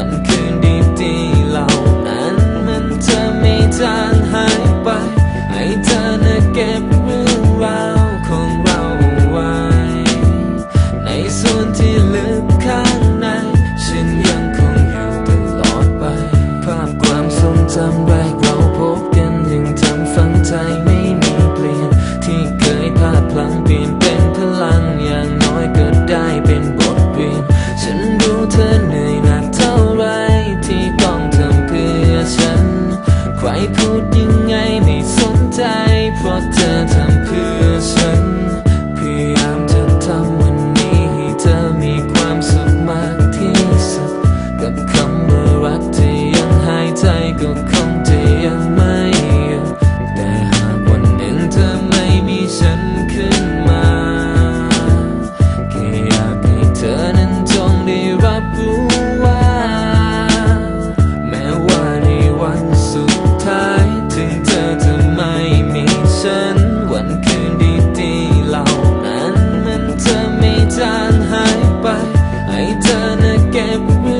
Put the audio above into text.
วันคืนดีๆเหล่านั้นมันจะไม่จางหายไป ให้เธอนะเก็บ get with me.